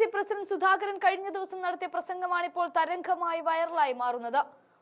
C president Sudhakaran കഴിഞ്ഞ ദിവസം നടത്തിയ പ്രസംഗമാണ് ഇപ്പോൾ തരംഗമായി വൈറലായി മാറുന്നത്.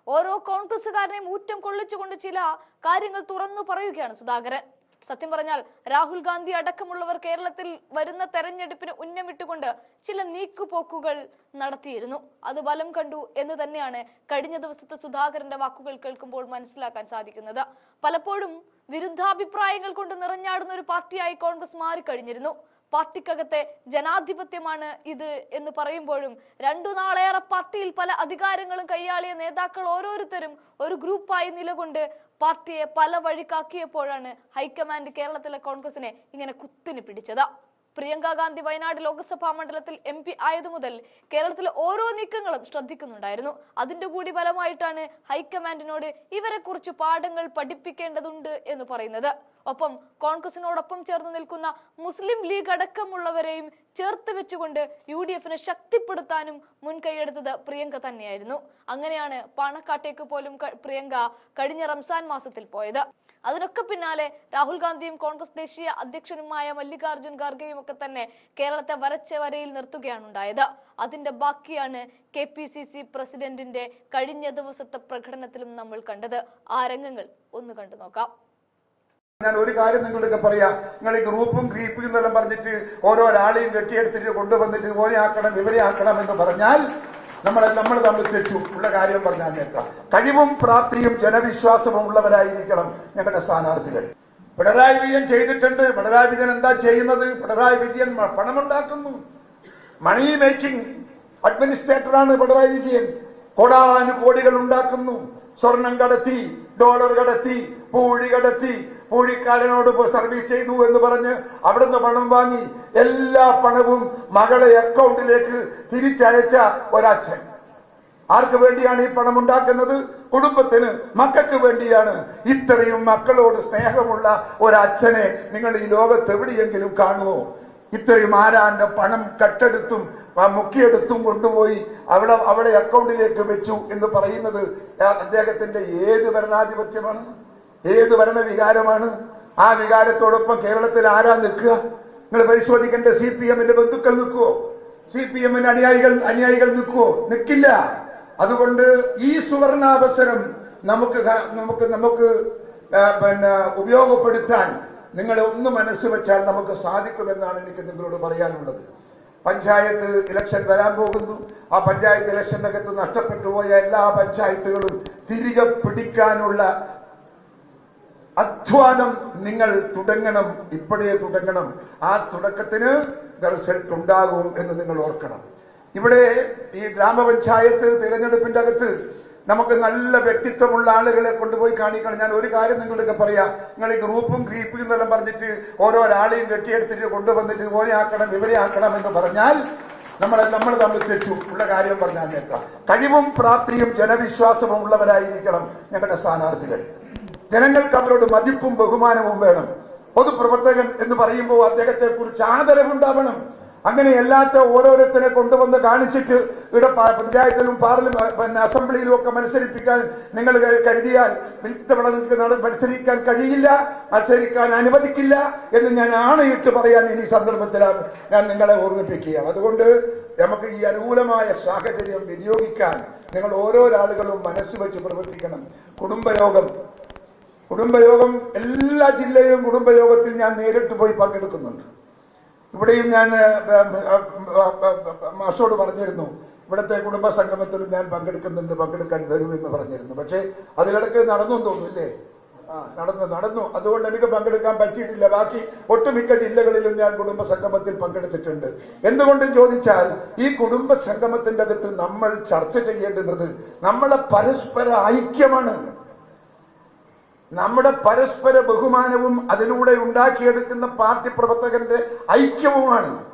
ഓരോ കോൺഗ്രസുകാരനെയും ഊറ്റം കൊള്ളിച്ചുകൊണ്ട് ചില കാര്യങ്ങൾ തുറന്നു പറയുകയാണ് സുധാകരൻ. സത്യം പറഞ്ഞാൽ രാഹുൽ ഗാന്ധി അടക്കമുള്ളവർ കേരളത്തിൽ വരുന്ന തെരഞ്ഞെടുപ്പിന് ഉന്നമിട്ടുകൊണ്ട് ചില നീക്കുപോക്കുകൾ നടത്തിയിരുന്നു. അത് ബലം കണ്ടു എന്ന് തന്നെയാണ് കഴിഞ്ഞ ദിവസത്തെ സുധാകരന്റെ വാക്കുകൾ കേൾക്കുമ്പോൾ മനസ്സിലാക്കാൻ സാധിക്കുന്നത്. പലപ്പോഴും വിരുദ്ധാഭിപ്രായങ്ങൾ കൊണ്ട് നിറഞ്ഞാടുന്ന ഒരു പാർട്ടിയായി കോൺഗ്രസ് മാറിക്കഴിഞ്ഞിരുന്നു. പാർട്ടിക്കകത്തെ ജനാധിപത്യമാണ് ഇത് എന്ന് പറയുമ്പോഴും രണ്ടു നാളേറെ പാർട്ടിയിൽ പല അധികാരങ്ങളും കൈയാളിയ നേതാക്കൾ ഓരോരുത്തരും ഒരു ഗ്രൂപ്പായി നിലകൊണ്ട് പാർട്ടിയെ പല വഴിക്കാക്കിയപ്പോഴാണ് ഹൈക്കമാൻഡ് കേരളത്തിലെ കോൺഗ്രസിനെ ഇങ്ങനെ കുത്തിന് പിടിച്ചത് പ്രിയങ്ക ഗാന്ധി വയനാട് ലോക്സഭാ മണ്ഡലത്തിൽ എം പി ആയതു മുതൽ കേരളത്തിലെ ഓരോ നീക്കങ്ങളും ശ്രദ്ധിക്കുന്നുണ്ടായിരുന്നു. അതിന്റെ കൂടി ഫലമായിട്ടാണ് ഹൈക്കമാൻഡിനോട് ഇവരെ കുറിച്ച് പാഠങ്ങൾ പഠിപ്പിക്കേണ്ടതുണ്ട് എന്ന് പറയുന്നത്. ഒപ്പം കോൺഗ്രസിനോടൊപ്പം ചേർന്ന് നിൽക്കുന്ന മുസ്ലിം ലീഗ് അടക്കമുള്ളവരെയും ചേർത്ത് വെച്ചുകൊണ്ട് യു ഡി എഫിനെ ശക്തിപ്പെടുത്താനും മുൻകൈയെടുത്തത് പ്രിയങ്ക തന്നെയായിരുന്നു. അങ്ങനെയാണ് പാണക്കാട്ടേക്ക് പോലും പ്രിയങ്ക കഴിഞ്ഞ റംസാൻ മാസത്തിൽ പോയത്. അതിനൊക്കെ പിന്നാലെ രാഹുൽ ഗാന്ധിയും കോൺഗ്രസ് ദേശീയ അധ്യക്ഷനുമായ മല്ലികാർജുൻ ഖാർഗെയും ഒക്കെ തന്നെ കേരളത്തെ വരച്ച വരയിൽ നിർത്തുകയാണ് ഉണ്ടായത്. അതിന്റെ ബാക്കിയാണ് കെ പി സി സി പ്രസിഡന്റിന്റെ കഴിഞ്ഞ ദിവസത്തെ പ്രകടനത്തിലും നമ്മൾ കണ്ടത്. ആ രംഗങ്ങൾ ഒന്ന് കണ്ടു നോക്കാം. ഞാൻ ഒരു കാര്യം നിങ്ങളൊക്കെ പറയാം. നിങ്ങൾ ഈ ഗ്രൂപ്പും ഗ്രീപ്പും എന്നെല്ലാം പറഞ്ഞിട്ട് ഓരോ ഓരോരാളെയും കെട്ടിയെടുത്തിട്ട് കൊണ്ടുവന്നിട്ട് ഇതുപോലെ ആക്കണം ഇവരെ ആക്കണം എന്ന് പറഞ്ഞാൽ നമ്മളെ നമ്മൾ തമ്മിൽ തെറ്റും. ഉള്ള കാര്യം പറഞ്ഞാൽ കേൾക്കാം. കഴിവും പ്രാപ്തിയും ജനവിശ്വാസവും ഉള്ളവരായിരിക്കണം ഞങ്ങളുടെ സ്ഥാനാർത്ഥികൾ. പിണറായി വിജയൻ ചെയ്തിട്ടുണ്ട്. പിണറായി വിജയൻ എന്താ ചെയ്യുന്നത്? പിണറായി വിജയൻ പണമുണ്ടാക്കുന്നു. മണി മേക്കിംഗ് അഡ്മിനിസ്ട്രേറ്ററാണ് പിണറായി വിജയൻ. കോടാനുകോടികൾ ഉണ്ടാക്കുന്നു. സ്വർണം കടത്തി ഡോളർ കടത്തി പൂഴി കടത്തി പൂഴിക്കാരനോട് പോയി സർവീസ് ചെയ്തു എന്ന് പറഞ്ഞ് അവിടുന്ന് പണം വാങ്ങി എല്ലാ പണവും മകളെ അക്കൗണ്ടിലേക്ക് തിരിച്ചയച്ച ഒരച്ഛൻ. ആർക്ക് വേണ്ടിയാണ് ഈ പണം ഉണ്ടാക്കുന്നത്? കുടുംബത്തിന് മക്കൾക്ക് വേണ്ടിയാണ്. ഇത്രയും മക്കളോട് സ്നേഹമുള്ള ഒരച്ഛനെ നിങ്ങൾ ഈ ലോകത്ത് എവിടെയെങ്കിലും കാണുമോ? ഇത്രയും ആരാന്റെ പണം കട്ടെടുത്തും മുക്കിയെടുത്തും കൊണ്ടുപോയി അവളെ അവളെ അക്കൗണ്ടിലേക്ക് വെച്ചു എന്ന് പറയുന്നത് അദ്ദേഹത്തിന്റെ ഏത് ഭരണാധിപത്യമാണ്? ഏത് ഭരണവികാരമാണ്? ആ വികാരത്തോടൊപ്പം കേരളത്തിൽ ആരാ നിൽക്കുക? നിങ്ങൾ പരിശോധിക്കേണ്ട സി പി എമ്മിന്റെ ബന്ധുക്കൾ നിൽക്കുവോ? സി പി എമ്മിന്റെ അനുയായികൾ അനുയായികൾ നിൽക്കുവോ? നിൽക്കില്ല. അതുകൊണ്ട് ഈ സുവർണാവസരം നമുക്ക് നമുക്ക് നമുക്ക് പിന്നെ ഉപയോഗപ്പെടുത്താൻ നിങ്ങൾ ഒന്ന് മനസ്സ് വെച്ചാൽ നമുക്ക് സാധിക്കുമെന്നാണ് എനിക്ക് നിങ്ങളോട് പറയാനുള്ളത്. പഞ്ചായത്ത് ഇലക്ഷൻ വരാൻ പോകുന്നു. ആ പഞ്ചായത്ത് ഇലക്ഷനകത്ത് നഷ്ടപ്പെട്ടു പോയ എല്ലാ പഞ്ചായത്തുകളും തിരികെ പിടിക്കാനുള്ള അധ്വാനം നിങ്ങൾ തുടങ്ങണം ഇപ്പോഴേ തുടങ്ങണം. ആ തുടക്കത്തിന് റിസൾട്ട് ഉണ്ടാകും എന്ന് നിങ്ങൾ ഓർക്കണം. ഇവിടെ ഈ ഗ്രാമപഞ്ചായത്ത് തിരഞ്ഞെടുപ്പിന്റെ അകത്ത് നമുക്ക് നല്ല വ്യക്തിത്വമുള്ള ആളുകളെ കൊണ്ടുപോയി കാണിക്കണം. ഞാൻ ഒരു കാര്യം നിങ്ങളൊക്കെ പറയാം. നിങ്ങൾ ഈ ഗ്രൂപ്പും ഗ്രീപ്പും എന്നെല്ലാം പറഞ്ഞിട്ട് ഓരോരാളെയും കെട്ടിയെടുത്തിട്ട് കൊണ്ടുവന്നിട്ട് ഓനെ ആക്കണം ഇവരെ ആക്കണം എന്ന് പറഞ്ഞാൽ നമ്മളെ നമ്മൾ തമ്മിൽ തെറ്റു. ഉള്ള കാര്യം പറഞ്ഞാൽ കഴിവും പ്രാപ്തിയും ജനവിശ്വാസവും ഉള്ളവരായിരിക്കണം ഞങ്ങളുടെ സ്ഥാനാർത്ഥികൾ. ജനങ്ങൾക്ക് അവരോട് മതിപ്പും ബഹുമാനവും വേണം. പൊതുപ്രവർത്തകൻ എന്ന് പറയുമ്പോൾ അദ്ദേഹത്തെ കുറിച്ച് ആദരവുണ്ടാവണം. അങ്ങനെ എല്ലാത്ത ഓരോരുത്തരെ കൊണ്ടുവന്ന് കാണിച്ചിട്ട് ഇവിടെ പഞ്ചായത്തിലും പാർലമെന്റ് അസംബ്ലിയിലും ഒക്കെ മത്സരിപ്പിക്കാൻ നിങ്ങൾ കരുതിയാൽ ഇത്തവണ നിങ്ങൾക്ക് മത്സരിക്കാൻ കഴിയില്ല മത്സരിക്കാൻ അനുവദിക്കില്ല എന്ന് ഞാൻ ആണയിട്ട് പറയാൻ ഇനി സന്ദർഭത്തിലാണ് ഞാൻ നിങ്ങളെ ഓർമ്മിപ്പിക്കുകയാണ് അതുകൊണ്ട് നമുക്ക് ഈ അനുകൂലമായ സാഹചര്യം വിനിയോഗിക്കാൻ നിങ്ങൾ ഓരോരാളുകളും മനസ്സ് വെച്ച് പ്രവർത്തിക്കണം. കുടുംബയോഗം കുടുംബയോഗം എല്ലാ ജില്ലയിലും കുടുംബയോഗത്തിൽ ഞാൻ നേരിട്ട് പോയി പങ്കെടുക്കുന്നുണ്ട്. ഇവിടെയും ഞാൻ മാഷോട് പറഞ്ഞിരുന്നു ഇവിടുത്തെ കുടുംബ സംഗമത്തിൽ ഞാൻ പങ്കെടുക്കുന്നുണ്ട് പങ്കെടുക്കാൻ വരും എന്ന് പറഞ്ഞിരുന്നു. പക്ഷേ അതിലിടയ്ക്ക് നടന്നു തോന്നുന്നില്ലേ? ആ നടന്നു നടന്നു. അതുകൊണ്ട് എനിക്ക് പങ്കെടുക്കാൻ പറ്റിയിട്ടില്ല. ബാക്കി ഒട്ടുമിക്ക ജില്ലകളിലും ഞാൻ കുടുംബ സംഗമത്തിൽ പങ്കെടുത്തിട്ടുണ്ട്. എന്തുകൊണ്ടും ചോദിച്ചാൽ ഈ കുടുംബ സംഗമത്തിന്റെ അകത്ത് നമ്മൾ ചർച്ച ചെയ്യേണ്ടുന്നത് നമ്മളെ പരസ്പര ഐക്യമാണ്. നമ്മുടെ പരസ്പര ബഹുമാനവും അതിലൂടെ ഉണ്ടാക്കിയെടുക്കുന്ന പാർട്ടി പ്രവർത്തകന്റെ ഐക്യവുമാണ്.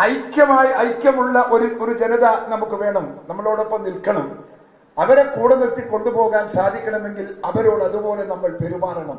ഐക്യമായി ഐക്യമുള്ള ഒരു ഒരു ജനത നമുക്ക് വേണം. നമ്മളോടൊപ്പം നിൽക്കണം. അവരെ കൂടെ നിർത്തി കൊണ്ടുപോകാൻ സാധിക്കണമെങ്കിൽ അവരോട് അതുപോലെ നമ്മൾ പെരുമാറണം.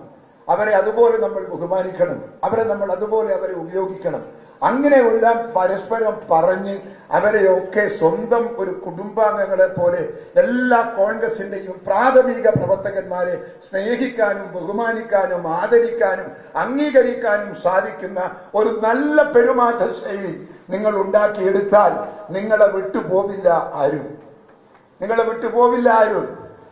അവരെ അതുപോലെ നമ്മൾ ബഹുമാനിക്കണം. അവരെ നമ്മൾ അതുപോലെ അവരെ ഉപയോഗിക്കണം. അങ്ങനെയുള്ള പരസ്പരം പറഞ്ഞ് അവരെയൊക്കെ സ്വന്തം ഒരു കുടുംബാംഗങ്ങളെ പോലെ എല്ലാ കോൺഗ്രസിന്റെയും പ്രാഥമിക പ്രവർത്തകന്മാരെ സ്നേഹിക്കാനും ബഹുമാനിക്കാനും ആദരിക്കാനും അംഗീകരിക്കാനും സാധിക്കുന്ന ഒരു നല്ല പെരുമാറ്റ ശൈലി നിങ്ങൾ ഉണ്ടാക്കിയെടുത്താൽ നിങ്ങളെ വിട്ടുപോവില്ല ആരും നിങ്ങളെ വിട്ടുപോവില്ല ആരും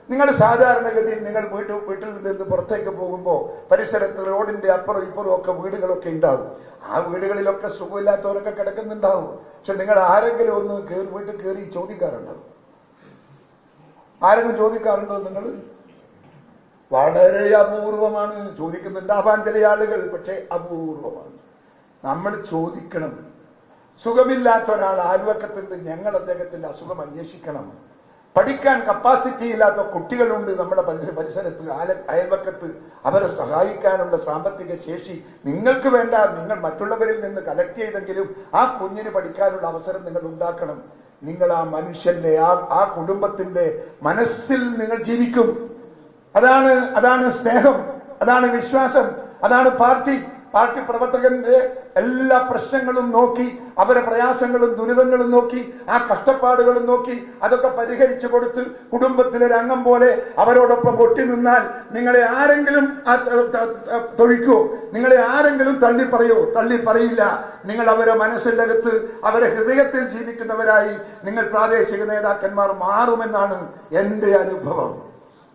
നിങ്ങൾ സാധാരണഗതിയിൽ നിങ്ങൾ വീട്ടിൽ വീട്ടിൽ നിന്ന് പുറത്തേക്ക് പോകുമ്പോൾ പരിസരത്ത് റോഡിന്റെ അപ്പുറം ഇപ്പുറം ഒക്കെ വീടുകളൊക്കെ ഉണ്ടാവും. ആ വീടുകളിലൊക്കെ സുഖമില്ലാത്തവരൊക്കെ കിടക്കുന്നുണ്ടാവും. പക്ഷെ നിങ്ങൾ ആരെങ്കിലും ഒന്ന് വീട്ടിൽ കയറി ചോദിക്കാറുണ്ടോ? ആരെങ്കിലും ചോദിക്കാറുണ്ടോ നിങ്ങൾ? വളരെ അപൂർവമാണ്. ചോദിക്കുന്നുണ്ടാവാൻ ചില ആളുകൾ പക്ഷെ അപൂർവമാണ്. നമ്മൾ ചോദിക്കണം. സുഖമില്ലാത്ത ഒരാൾ ആൽവക്കത്തിന്റെ ഞങ്ങൾ അദ്ദേഹത്തിന്റെ അസുഖം അന്വേഷിക്കണം. പഠിക്കാൻ കപ്പാസിറ്റി ഇല്ലാത്ത കുട്ടികളുണ്ട് നമ്മുടെ പരി- പരിസരത്ത് അയൽവക്കത്ത്. അവരെ സഹായിക്കാനുള്ള സാമ്പത്തിക ശേഷി നിങ്ങൾക്ക് വേണ്ട. നിങ്ങൾ മറ്റുള്ളവരിൽ നിന്ന് കലക്ട് ചെയ്തെങ്കിലും ആ കുഞ്ഞിന് പഠിക്കാനുള്ള അവസരം നിങ്ങൾ ഉണ്ടാക്കണം. നിങ്ങൾ ആ മനുഷ്യന്റെ ആ ആ കുടുംബത്തിന്റെ മനസ്സിൽ നിങ്ങൾ ജീവിക്കും. അതാണ് അതാണ് സ്നേഹം. അതാണ് വിശ്വാസം. അതാണ് പാർട്ടി. പാർട്ടി പ്രവർത്തകന്റെ എല്ലാ പ്രശ്നങ്ങളും നോക്കി അവരെ പ്രയാസങ്ങളും ദുരിതങ്ങളും നോക്കി ആ കഷ്ടപ്പാടുകളും നോക്കി അതൊക്കെ പരിഹരിച്ചു കൊടുത്ത് കുടുംബത്തിലെ രംഗം പോലെ അവരോടൊപ്പം ഒട്ടി നിന്നാൽ നിങ്ങളെ ആരെങ്കിലും തൊഴിക്കോ? നിങ്ങളെ ആരെങ്കിലും തള്ളി പറയോ? തള്ളി പറയില്ല. നിങ്ങൾ അവരെ മനസ്സിന്റെ അകത്ത് അവരെ ഹൃദയത്തിൽ ജീവിക്കുന്നവരായി നിങ്ങൾ പ്രാദേശിക നേതാക്കന്മാർ മാറുമെന്നാണ് എന്റെ അനുഭവം.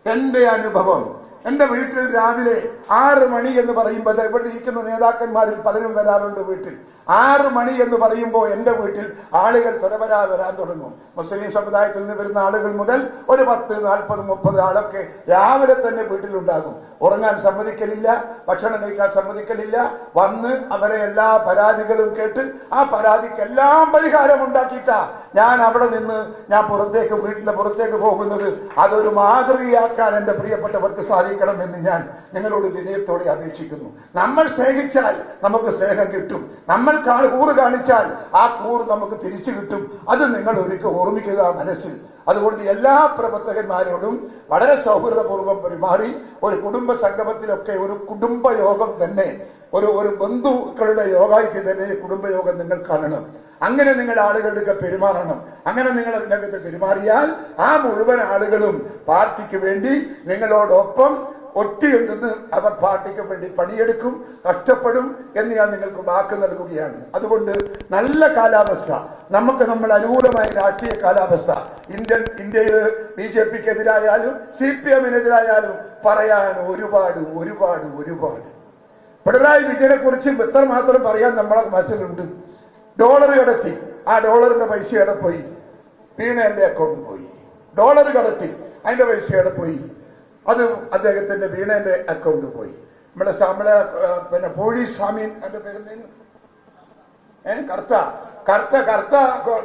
എന്റെ അനുഭവം. എന്റെ വീട്ടിൽ രാവിലെ ആറ് മണി എന്ന് പറയുമ്പോൾ ഇവിടെ ഇരിക്കുന്ന നേതാക്കന്മാരിൽ പലരും വരാറുണ്ട് വീട്ടിൽ. ആറ് മണി എന്ന് പറയുമ്പോൾ എന്റെ വീട്ടിൽ ആളുകൾ തൊരവരാ വരാൻ തുടങ്ങും. മുസ്ലിം സമുദായത്തിൽ നിന്ന് വരുന്ന ആളുകൾ മുതൽ ഒരു പത്ത് നാൽപ്പത് മുപ്പത് ആളൊക്കെ രാവിലെ തന്നെ വീട്ടിലുണ്ടാകും. ഉറങ്ങാൻ സമ്മതിക്കലില്ല ഭക്ഷണം കഴിക്കാൻ സമ്മതിക്കലില്ല. വന്ന് അവരെ എല്ലാ പരാതികളും കേട്ട് ആ പരാതിക്കെല്ലാം പരിഹാരം ഉണ്ടാക്കിയിട്ടാ ഞാൻ അവിടെ നിന്ന് ഞാൻ പുറത്തേക്ക് വീട്ടിന്റെ പുറത്തേക്ക് പോകുന്നത്. അതൊരു മാതൃകയാക്കാൻ എന്റെ പ്രിയപ്പെട്ടവർക്ക് സാധിക്കണം എന്ന് ഞാൻ നിങ്ങളോട് വിനയത്തോടെ അപേക്ഷിക്കുന്നു. നമ്മൾ സ്നേഹിച്ചാൽ നമുക്ക് സ്നേഹം കിട്ടും. നമ്മൾ കൂറ് കാണിച്ചാൽ ആ കൂറ് നമുക്ക് തിരിച്ചു കിട്ടും. അത് നിങ്ങൾ ഒരിക്കൽ ഓർമ്മിക്കുക മനസ്സിൽ. അതുകൊണ്ട് എല്ലാ പ്രവർത്തകന്മാരോടും വളരെ സൗഹൃദപൂർവം പെരുമാറി ഒരു കുടുംബ സംഗമത്തിലൊക്കെ ഒരു കുടുംബയോഗം തന്നെ ഒരു ഒരു ബന്ധുക്കളുടെ യോഗയ്ക്ക് തന്നെ കുടുംബയോഗം നിങ്ങൾ കാണണം. അങ്ങനെ നിങ്ങൾ ആളുകളുടെ പെരുമാറണം. അങ്ങനെ നിങ്ങൾ അതിനകത്ത് പെരുമാറിയാൽ ആ മുഴുവൻ ആളുകളും പാർട്ടിക്ക് വേണ്ടി നിങ്ങളോടൊപ്പം ഒറ്റയുണ്ടെന്ന് അവർ പാർട്ടിക്ക് വേണ്ടി പണിയെടുക്കും കഷ്ടപ്പെടും എന്ന് ഞാൻ നിങ്ങൾക്ക് വാക്ക് നൽകുകയാണ്. അതുകൊണ്ട് നല്ല കാലാവസ്ഥ. നമുക്ക് നമ്മൾ അനുകൂലമായ രാഷ്ട്രീയ കാലാവസ്ഥ. ഇന്ത്യൻ ഇന്ത്യയിൽ ബി ജെ പിക്ക് എതിരായാലും സി പി എമ്മിനെതിരായാലും പറയാൻ ഒരുപാട് ഒരുപാട് ഒരുപാട്. പിണറായി വിജയനെ കുറിച്ച് എത്രമാത്രം പറയാൻ നമ്മളെ മനസ്സിലുണ്ട്. ഡോളർ കടത്തി. ആ ഡോളറിന്റെ പൈസ ഇടപോയി പോയി? വീണ എന്റെ അക്കൗണ്ടിൽ പോയി. ഡോളർ കടത്തി. അതിന്റെ പൈസ ഇടപോയി പോയി? അത് അദ്ദേഹത്തിന്റെ വീണന്റെ അക്കൗണ്ട് പോയി. നമ്മുടെ നമ്മളെ പിന്നെ പോഴി സ്വാമി എന്റെ പേര് ഏ കർത്ത. കർത്ത കർത്ത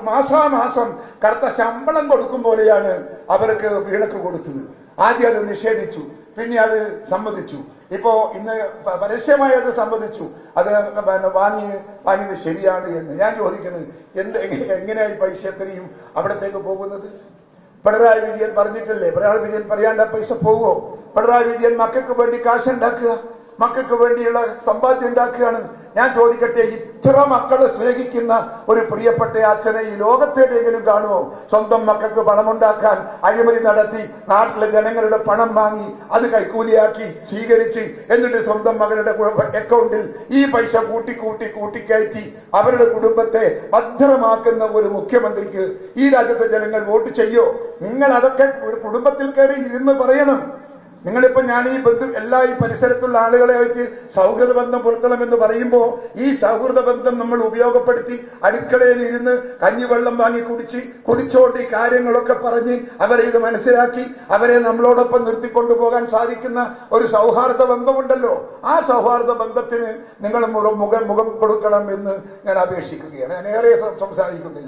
മാസാമാസം കർത്ത ശമ്പളം കൊടുക്കും പോലെയാണ് അവർക്ക് വീണക്ക് കൊടുത്തത്. ആദ്യം അത് നിഷേധിച്ചു പിന്നെ അത് സമ്മതിച്ചു. ഇപ്പോ ഇന്ന് പരസ്യമായി അത് സമ്മതിച്ചു. അത് വാങ്ങി വാങ്ങിയത് ശരിയാണ് എന്ന്. ഞാൻ ചോദിക്കുന്നത് എന്ത് എങ്ങനെ- ഈ പൈസ എത്രയും അവിടത്തേക്ക് പോകുന്നത്? പിണറായി വിജയൻ പറഞ്ഞിട്ടില്ലേ? പിണറായി വിജയൻ പറയാണ്ട് പൈസ പോവോ? പിണറായി വിജയൻ മക്കൾക്ക് വേണ്ടി കാശ് ഉണ്ടാക്കുക. മക്കൾക്ക് വേണ്ടിയുള്ള സമ്പാദ്യം ഉണ്ടാക്കുകയാണ്. ഞാൻ ചോദിക്കട്ടെ ഇത്ര മക്കളെ സ്നേഹിക്കുന്ന ഒരു പ്രിയപ്പെട്ട അച്ഛനെ ഈ ലോകത്തെവിടെയെങ്കിലും കാണുമോ സ്വന്തം മക്കൾക്ക് പണമുണ്ടാക്കാൻ അഴിമതി നടത്തി നാട്ടിലെ ജനങ്ങളുടെ പണം വാങ്ങി അത് കൈക്കൂലിയാക്കി സ്വീകരിച്ച് എന്നിട്ട് സ്വന്തം മകളുടെ അക്കൗണ്ടിൽ ഈ പൈസ കൂട്ടി കൂട്ടി കൂട്ടിക്കയറ്റി അവരുടെ കുടുംബത്തെ ഭദ്രമാക്കുന്ന ഒരു മുഖ്യമന്ത്രിക്ക് ഈ രാജ്യത്തെ ജനങ്ങൾ വോട്ട് ചെയ്യോ? നിങ്ങൾ അതൊക്കെ ഒരു കുടുംബത്തിൽ കയറി ഇരുന്ന് പറയണം. നിങ്ങളിപ്പോ ഞാൻ ഈ ബന്ധം എല്ലാ ഈ പരിസരത്തുള്ള ആളുകളെ വെച്ച് സൗഹൃദ ബന്ധം പുലർത്തണം എന്ന് പറയുമ്പോൾ ഈ സൗഹൃദ ബന്ധം നമ്മൾ ഉപയോഗപ്പെടുത്തി അടുക്കളയിൽ ഇരുന്ന് കഞ്ഞിവെള്ളം വാങ്ങി കുടിച്ച് കുടിച്ചോണ്ട് ഈ കാര്യങ്ങളൊക്കെ പറഞ്ഞ് അവരെ ഇത് മനസ്സിലാക്കി അവരെ നമ്മളോടൊപ്പം നിർത്തിക്കൊണ്ടു പോകാൻ സാധിക്കുന്ന ഒരു സൗഹാർദ്ദ ബന്ധമുണ്ടല്ലോ. ആ സൗഹാർദ്ദ ബന്ധത്തിന് നിങ്ങൾ മുഖം മുഖം കൊടുക്കണം എന്ന് ഞാൻ അപേക്ഷിക്കുകയാണ്. ഞാൻ ഏറെ സംസാരിക്കുന്നില്ല.